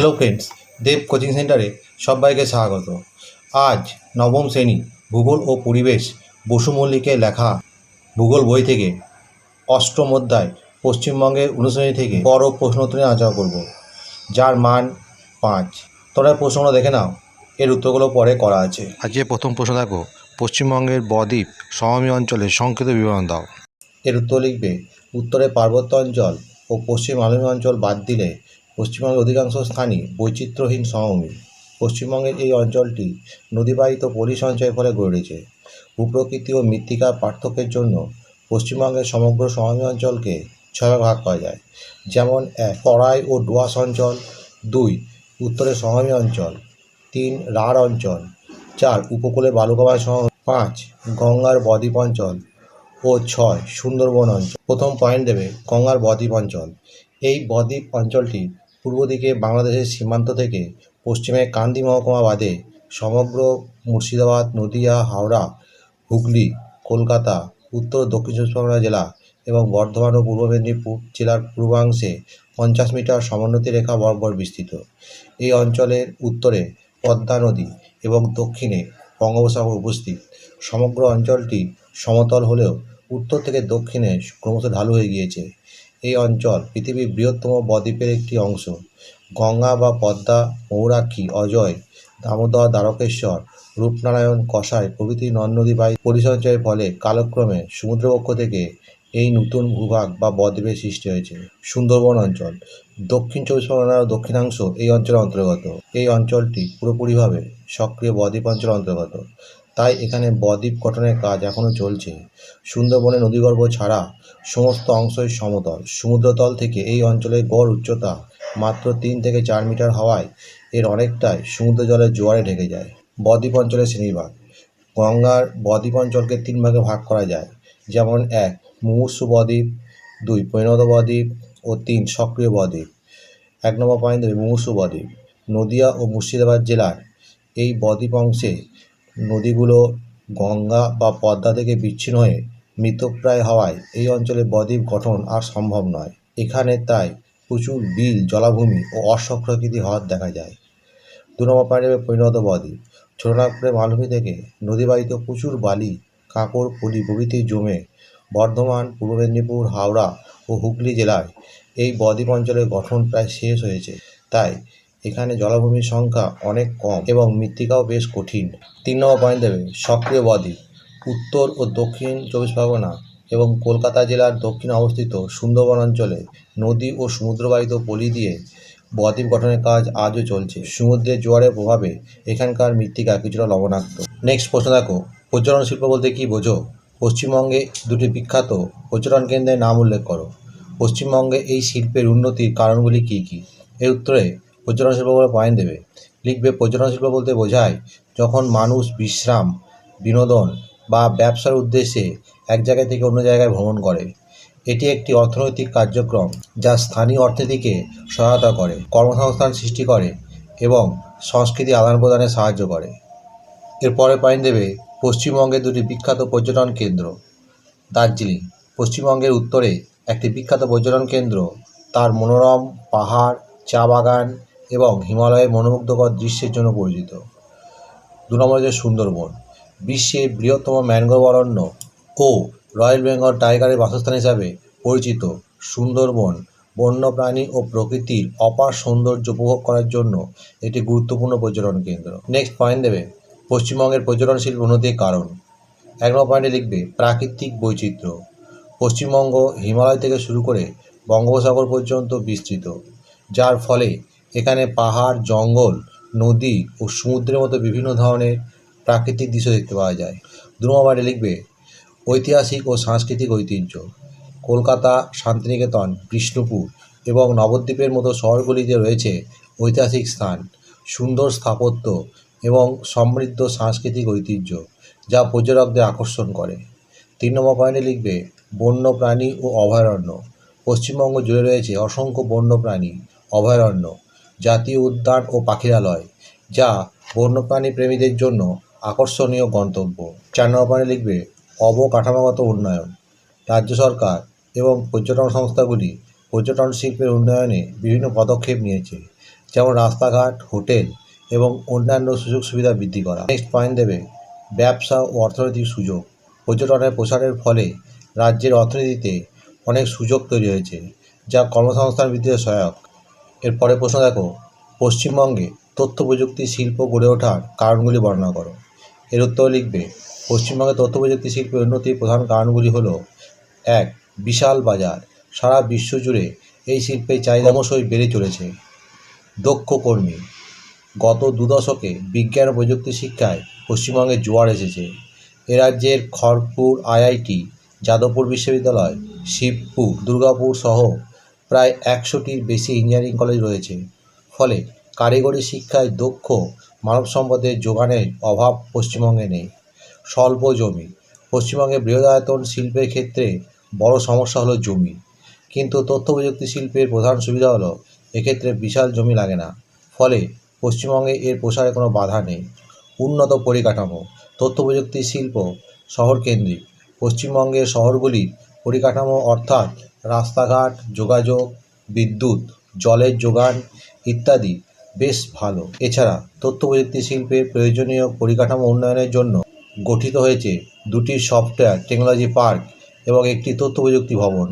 Hello friends দেব coaching সেন্টারে সবাইকে স্বাগত। আজ নবম শ্রেণি ভূগোল ও পরিবেশ বসু মল্লিকের লেখা ভূগোল বই থেকে অষ্টম অধ্যায় পশ্চিমবঙ্গের অনুশ্রেণী থেকে বড় প্রশ্নোত্তর নিয়ে আলোচনা করব যার মান পাঁচ। তোমরা প্রশ্নগুলো দেখে নাও এর উত্তরগুলো পরে করা আছে। আজকে প্রথম প্রশ্ন দেখো পশ্চিমবঙ্গের বদ্বীপ সমভূমি অঞ্চলের সংক্ষিপ্ত বিবরণ দাও। এর উত্তর লিখবে উত্তরে পার্বত্য অঞ্চল ও পশ্চিম মালভূমি অঞ্চল বাদ দিলে পশ্চিমবঙ্গের অধিকাংশ স্থানই বৈচিত্র্যহীন সমভূমি। পশ্চিমবঙ্গের এই অঞ্চলটি নদীবাহিত পলি সঞ্চয়ের ফলে গড়ে উঠেছে। ভূপ্রকৃতি ও মৃত্তিকার পার্থক্যের জন্য পশ্চিমবঙ্গের সমগ্র সমভূমি অঞ্চলকে ছয় ভাগ করা যায়। যেমন, এক তরাই ও ডোয়াস অঞ্চল, দুই উত্তরে সমভূমি অঞ্চল, তিন, রাঢ় অঞ্চল, চার উপকূলে বালুকাময় সহ পাঁচ, গঙ্গার বদ্বীপ অঞ্চল ও ছয়, সুন্দরবন অঞ্চল। প্রথম পয়েন্ট দেবে গঙ্গার বদ্বীপ অঞ্চল। এই বদ্বীপ অঞ্চলটি পূর্ব দিকে বাংলাদেশের সীমান্ত থেকে পশ্চিমে কান্দি মহকুমা বাদে সমগ্র মুর্শিদাবাদ, নদিয়া, হাওড়া, হুগলি, কলকাতা, উত্তর দক্ষিণ চব্বিশ পরগনা জেলা এবং বর্ধমান ও পূর্ব মেদিনীপুর জেলার পূর্বাংশে পঞ্চাশ মিটার সমোন্নতি রেখা বরাবর বিস্তৃত। এই অঞ্চলের উত্তরে পদ্মা নদী এবং দক্ষিণে বঙ্গোপসাগর উপস্থিত। সমগ্র অঞ্চলটি সমতল হলেও উত্তর থেকে দক্ষিণে ক্রমশ ঢালু হয়ে গিয়েছে। অঞ্চল পৃথিবীর বৃহত্তম বদ্বীপের একটি অংশ। গঙ্গা বা পদ্মা, মৌরাক্ষী, অজয়, দামোদর, দ্বারকেশ্বর, রূপনারায়ণ কষাই প্রভৃতি নদ বায়ু পরিসঞ্চয়ের ফলে কালক্রমে সমুদ্রপক্ষ থেকে এই নতুন ভূভাগ বা বদ্বীপের সৃষ্টি হয়েছে। সুন্দরবন অঞ্চল। দক্ষিণ চব্বিশ পরগনার দক্ষিণাংশ এই অঞ্চলের অন্তর্গত। এই অঞ্চলটি পুরোপুরিভাবে সক্রিয় বদ্বীপ অঞ্চলের অন্তর্গত। তাই এখানে বদ্বীপ গঠনের কাজ এখনও চলছে। সুন্দরবনের নদীগর্ভ ছাড়া সমস্ত অংশই সমতল। সমুদ্রতল থেকে এই অঞ্চলের গড় উচ্চতা মাত্র তিন থেকে চার মিটার হওয়ায় এর অনেকটাই সমুদ্র জলের জোয়ারে ঢেকে যায়। বদ্বীপ অঞ্চলের শ্রেণীভাগ গঙ্গার বদ্বীপ অঞ্চলকে তিন ভাগে ভাগ করা যায়। যেমন এক, মুমূর্ষু বদ্বীপ, দুই, পরিণত বদ্বীপ ও তিন, সক্রিয় বদ্বীপ। এক নম্বর পয়েন্ট মুমূর্ষু বদ্বীপ। নদিয়া ও মুর্শিদাবাদ জেলার এই বদ্বীপ অংশে নদীগুলো গঙ্গা বা পদ্মা থেকে বিচ্ছিন্ন হয়ে মৃতপ্রায় হওয়ায় এই অঞ্চলে বদ্বীপ গঠন আর সম্ভব নয়। এখানে তাই প্রচুর বিল, জলাভূমি ও অস্বপ্রকৃতি হ্রদ দেখা যায়। দু নম্বর হবে পরিণত বদ্বীপ। ছোটনাগপুরের মালভূমি থেকে নদীবাহিত প্রচুর বালি কাঁকড় পলি প্রভৃতি জমে বর্ধমান, পূর্ব মেদিনীপুর, হাওড়া ও হুগলি জেলায় এই বদ্বীপ অঞ্চলের গঠন প্রায় শেষ হয়েছে। তাই এখানে জলাভূমির সংখ্যা অনেক কম এবং মৃত্তিকাও বেশ কঠিন। তিন নম্বর পয়েন্ট দেবে, সক্রিয় বদ্বীপ। উত্তর ও দক্ষিণ চব্বিশ পরগনা এবং কলকাতা জেলার দক্ষিণে অবস্থিত সুন্দরবন অঞ্চলে নদী ও সমুদ্রবাহিত পলি দিয়ে বদ্বীপ গঠনের কাজ আজও চলছে। সমুদ্রের জোয়ারের প্রভাবে এখানকার মৃত্তিকা কিছুটা লবণাক্ত। নেক্সট প্রশ্ন দেখো পর্যটন শিল্প বলতে কী বোঝো? পশ্চিমবঙ্গে দুটি বিখ্যাত পর্যটন কেন্দ্রের নাম উল্লেখ করো। পশ্চিমবঙ্গে এই শিল্পের উন্নতির কারণগুলি কী কী? এর উত্তরে পর্যটন শিল্প বলে পয়েন্ট দেবে। লিখবে পর্যটন শিল্প বলতে বোঝায় যখন মানুষ বিশ্রাম, বিনোদন বা ব্যবসার উদ্দেশ্যে এক জায়গা থেকে অন্য জায়গায় ভ্রমণ করে। এটি একটি অর্থনৈতিক কার্যক্রম যা স্থানীয় অর্থনীতিকে সহায়তা করে, কর্মসংস্থান সৃষ্টি করে এবং সংস্কৃতি আদান প্রদানে সাহায্য করে। এরপরে পয়েন্ট দেবে, পশ্চিমবঙ্গের দুটি বিখ্যাত পর্যটন কেন্দ্র। দার্জিলিং, পশ্চিমবঙ্গের উত্তরে একটি বিখ্যাত পর্যটন কেন্দ্র। তার মনোরম পাহাড়, চা বাগান এবং হিমালয়ের মনোমুগ্ধকর দৃশ্যের জন্য পরিচিত। দু নম্বর হচ্ছে সুন্দরবন। বিশ্বের বৃহত্তম ম্যানগ্রোভ অরণ্য ও রয়্যাল বেঙ্গল টাইগারের বাসস্থান হিসাবে পরিচিত। সুন্দরবন বন্যপ্রাণী ও প্রকৃতির অপার সৌন্দর্য উপভোগ করার জন্য একটি গুরুত্বপূর্ণ পর্যটন কেন্দ্র। নেক্সট পয়েন্ট দেবে, পশ্চিমবঙ্গের পর্যটন শিল্প উন্নতির কারণ। এক নম্বর পয়েন্টে লিখবে, প্রাকৃতিক বৈচিত্র্য। পশ্চিমবঙ্গ হিমালয় থেকে শুরু করে বঙ্গোপসাগর পর্যন্ত বিস্তৃত, যার ফলে এখানে পাহাড়, জঙ্গল, নদী ও সমুদ্রের মতো বিভিন্ন ধরনের প্রাকৃতিক দৃশ্য দেখতে পাওয়া যায়। দু নম্বর লিখবে, ঐতিহাসিক ও সাংস্কৃতিক ঐতিহ্য, কলকাতা, শান্তিনিকেতন, বিষ্ণুপুর এবং নবদ্বীপের মতো শহরগুলিতে রয়েছে ঐতিহাসিক স্থান, সুন্দর স্থাপত্য এবং সমৃদ্ধ সাংস্কৃতিক ঐতিহ্য যা পর্যটকদের আকর্ষণ করে। তিন নম্বর পয়েন্টে লিখবে বন্য প্রাণী ও অভয়ারণ্য। পশ্চিমবঙ্গ জুড়ে রয়েছে অসংখ্য বন্যপ্রাণী, অভয়ারণ্য। জাতীয় উদ্যান ও পাখিরালয়, যা বন্যপ্রাণী প্রেমীদের জন্য আকর্ষণীয় গন্তব্য। চার নম্বর লিখবে, অবকাঠামোগত উন্নয়ন। রাজ্য সরকার এবং পর্যটন সংস্থাগুলি পর্যটন শিল্পের উন্নয়নে বিভিন্ন পদক্ষেপ নিয়েছে, যেমন রাস্তাঘাট, হোটেল এবং অন্যান্য সুযোগ সুবিধা বৃদ্ধি করা। নেক্সট পয়েন্ট দেবে, ব্যবসা ও অর্থনৈতিক সুযোগ। পর্যটনের প্রসারের ফলে রাজ্যের অর্থনীতিতে অনেক সুযোগ তৈরি হয়েছে, যা কর্মসংস্থান বৃদ্ধিতে সহায়ক। এরপরে প্রশ্ন দেখো, পশ্চিমবঙ্গে তথ্য প্রযুক্তি শিল্প গড়ে ওঠার কারণগুলি বর্ণনা করো। এর উত্তর লিখবে, পশ্চিমবঙ্গে তথ্য প্রযুক্তি শিল্পের উন্নতির প্রধান কারণগুলি হলো, এক, বিশাল বাজার। সারা বিশ্ব জুড়ে এই শিল্পের চাহিদা ক্রমশই বেড়ে চলেছে। দক্ষ কর্মী। গত দু দশকে বিজ্ঞান প্রযুক্তি শিক্ষায় পশ্চিমবঙ্গে জোয়ার এসেছে। এ রাজ্যের খড়গপুর, আইআইটি, যাদবপুর বিশ্ববিদ্যালয়, শিবপুর, দুর্গাপুর সহ প্রায় একশোটির বেশি ইঞ্জিনিয়ারিং কলেজ রয়েছে। ফলে কারিগরি শিক্ষায় দক্ষ মানব সম্পদের যোগানের অভাব পশ্চিমবঙ্গে নেই। স্বল্প জমি। পশ্চিমবঙ্গে বৃহদায়তন শিল্পের ক্ষেত্রে বড় সমস্যা হলো জমি। কিন্তু তথ্য প্রযুক্তি শিল্পের প্রধান সুবিধা হলো, এক্ষেত্রে বিশাল জমি লাগে না। ফলে পশ্চিমবঙ্গে এর প্রসারে কোনো বাধা নেই। উন্নত পরিকাঠামো। তথ্য প্রযুক্তি শিল্প শহরকেন্দ্রিক। পশ্চিমবঙ্গের শহরগুলির পরিকাঠামো অর্থাৎ রাস্তাঘাট, যোগাযোগ, বিদ্যুৎ, জলের যোগান ইত্যাদি বেশ ভালো। এছাড়া তথ্য প্রযুক্তি শিল্পের প্রয়োজনীয় পরিকাঠামো উন্নয়নের জন্য গঠিত হয়েছে দুটি সফটওয়্যার, টেকনোলজি পার্ক এবং একটি তথ্য প্রযুক্তি ভবন।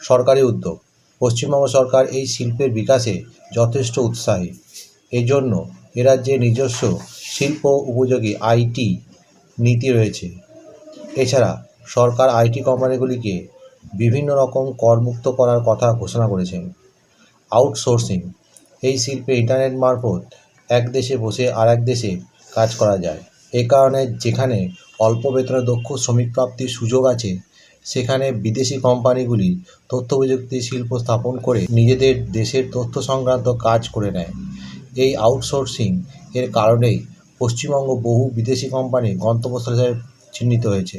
সরকারি উদ্যোগ। পশ্চিমবঙ্গ সরকার এই শিল্পের বিকাশে যথেষ্ট উৎসাহী। এজন্য জন্য এ রাজ্যে নিজস্ব শিল্প উপযোগী আইটি নীতি রয়েছে। এছাড়া সরকার আইটি কোম্পানিগুলিকে বিভিন্ন রকম করমুক্ত করার কথা ঘোষণা করেছেন। আউটসোর্সিং, এই শিল্পে ইন্টারনেট মারফত এক দেশে বসে আর এক দেশে কাজ করা যায়। এ কারণে যেখানে অল্প বেতনে দক্ষ শ্রমিক প্রাপ্তির সুযোগ আছে, সেখানে বিদেশি কোম্পানিগুলি তথ্য প্রযুক্তি শিল্প স্থাপন করে নিজেদের দেশের তথ্য সংক্রান্ত কাজ করে নেয়। এই আউটসোর্সিং এর কারণেই পশ্চিমবঙ্গ বহু বিদেশি কোম্পানি গন্তব্যস্থল চিহ্নিত হয়েছে।